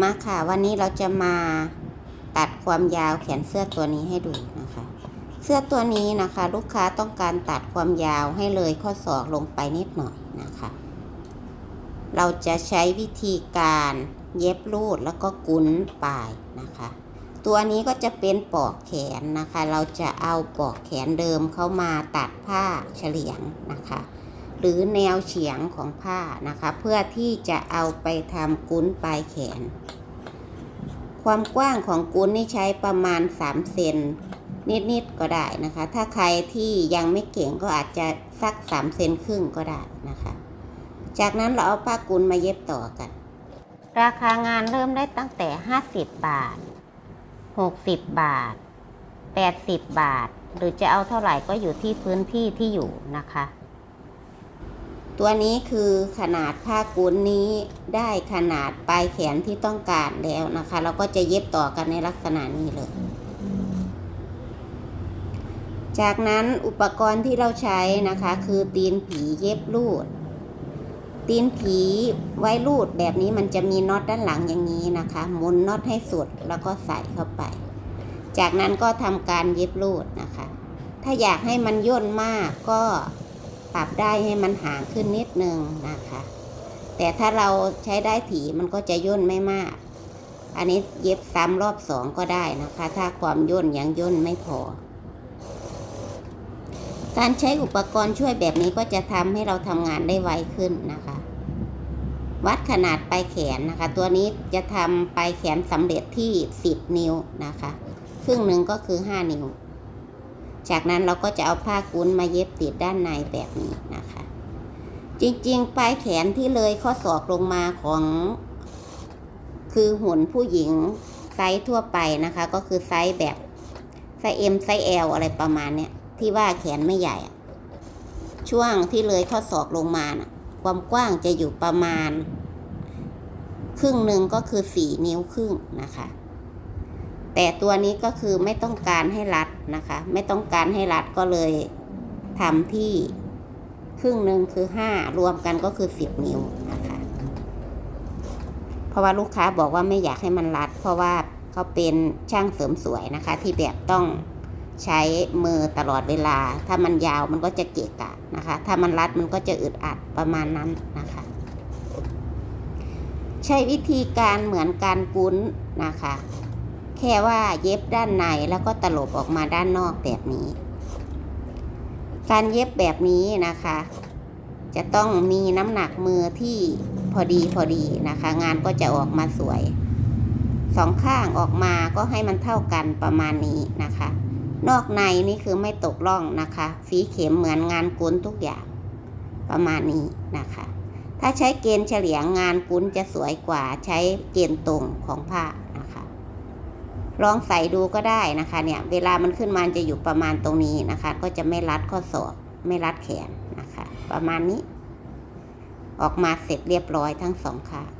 มาค่ะ วันนี้เราจะมาตัดความยาวแขนเสื้อตัวนี้ให้ดูนะคะ เสื้อตัวนี้นะคะ ลูกค้าต้องการตัดความยาวให้เลยข้อศอกลงไปนิดหน่อยนะคะ เราจะใช้วิธีการเย็บรูดแล้วก็กุ้นปลายนะคะ ตัวนี้ก็จะเป็นปอกแขนนะคะ เราจะเอาปอกแขนเดิมเข้ามาตัดผ้าเฉลียงนะคะ หรือแนวเฉียงของผ้านะคะ เพื่อที่จะเอาไปทำกุ้นปลายแขน ความกว้างของกุ้นนี่ใช้ประมาณ 3 เซนนิดๆก็ได้นะคะ ถ้าใครที่ยังไม่เก่งก็อาจจะสัก 3 เซนครึ่งก็ได้นะคะ จากนั้นเราเอาผ้ากุ้นมาเย็บต่อกัน ราคางานเริ่มได้ตั้งแต่ 50 บาท 60 บาท 80 บาท หรือจะเอาเท่าไหร่ก็อยู่ที่พื้นที่ที่อยู่นะคะ ตัวนี้คือขนาดผ้ากุ้นนี้ได้ขนาดปลายแขนที่ต้องการแล้วนะคะ เราก็จะเย็บต่อกันในลักษณะนี้เลย จากนั้นอุปกรณ์ที่เราใช้นะคะ คือตีนผีเย็บรูด ตีนผีไว้รูดแบบนี้มันจะมีน็อตด้านหลังอย่างนี้นะคะหมุนน็อตให้สุดแล้วก็ใส่เข้าไป จากนั้นก็ทำการเย็บรูดนะคะ ถ้าอยากให้มันย่นมากก็ ปรับได้ให้มันห่างขึ้นนิดนึงนะคะ แต่ถ้าเราใช้ได้ถี่มันก็จะย่นไม่มาก อันนี้เย็บซ้ำรอบสองก็ได้นะคะ ถ้าความย่นยังย่นไม่พอ การใช้อุปกรณ์ช่วยแบบนี้ก็จะทำให้เราทำงานได้ไวขึ้นนะคะ วัดขนาดปลายแขนนะคะ ตัวนี้จะทำปลายแขนสำเร็จที่ 10 นิ้วนะคะ ครึ่งหนึ่งก็คือ 5 นิ้ว จากนั้นเราก็จะเอาผ้ากุ้นมาเย็บติดด้านในแบบนี้นะคะ จริงๆ ปลายแขนที่เลยข้อศอกลงมาของ คือหุ่นผู้หญิงไซส์ทั่วไปนะคะ ก็คือไซส์แบบไซส์ M ไซส์ L อะไรประมาณเนี้ยที่ว่าแขนไม่ใหญ่ ช่วงที่เลยข้อศอกลงมานะความกว้างจะอยู่ประมาณ ครึ่งหนึ่งก็คือสี่นิ้วครึ่งนะคะ แต่ตัวนี้ก็คือไม่ต้องการให้รัดนะคะ ไม่ต้องการให้รัดก็เลยทำที่ครึ่งหนึ่งคือห้ารวมกันก็คือสิบนิ้วนะคะ เพราะว่าลูกค้าบอกว่าไม่อยากให้มันรัด เพราะว่าเขาเป็นช่างเสริมสวยนะคะ ที่แบบต้องใช้มือตลอดเวลา ถ้ามันยาวมันก็จะเกะกะนะคะ ถ้ามันรัดมันก็จะอึดอัดประมาณนั้นนะคะ ใช้วิธีการเหมือนการกุ้นนะคะ แค่ว่าเย็บด้านในแล้วก็ตลบออกมาด้านนอกแบบนี้ การเย็บแบบนี้นะคะ จะต้องมีน้ำหนักมือที่พอดีพอดีนะคะ งานก็จะออกมาสวยสองข้างออกมาก็ให้มันเท่ากันประมาณนี้นะคะ นอกในนี่คือไม่ตกล่องนะคะ สีเข็มเหมือนงานกุ้นทุกอย่างประมาณนี้นะคะ ถ้าใช้เกณฑ์เฉลี่ยงานกุ้นจะสวยกว่าใช้เกณฑ์ตรงของผ้า ลองใส่ดูก็ได้นะคะเนี่ยเวลามันขึ้นมาจะอยู่ประมาณตรงนี้นะคะ ก็จะไม่รัดข้อศอกไม่รัดแขนนะคะ ประมาณนี้ ออกมาเสร็จเรียบร้อยทั้งสองข้าง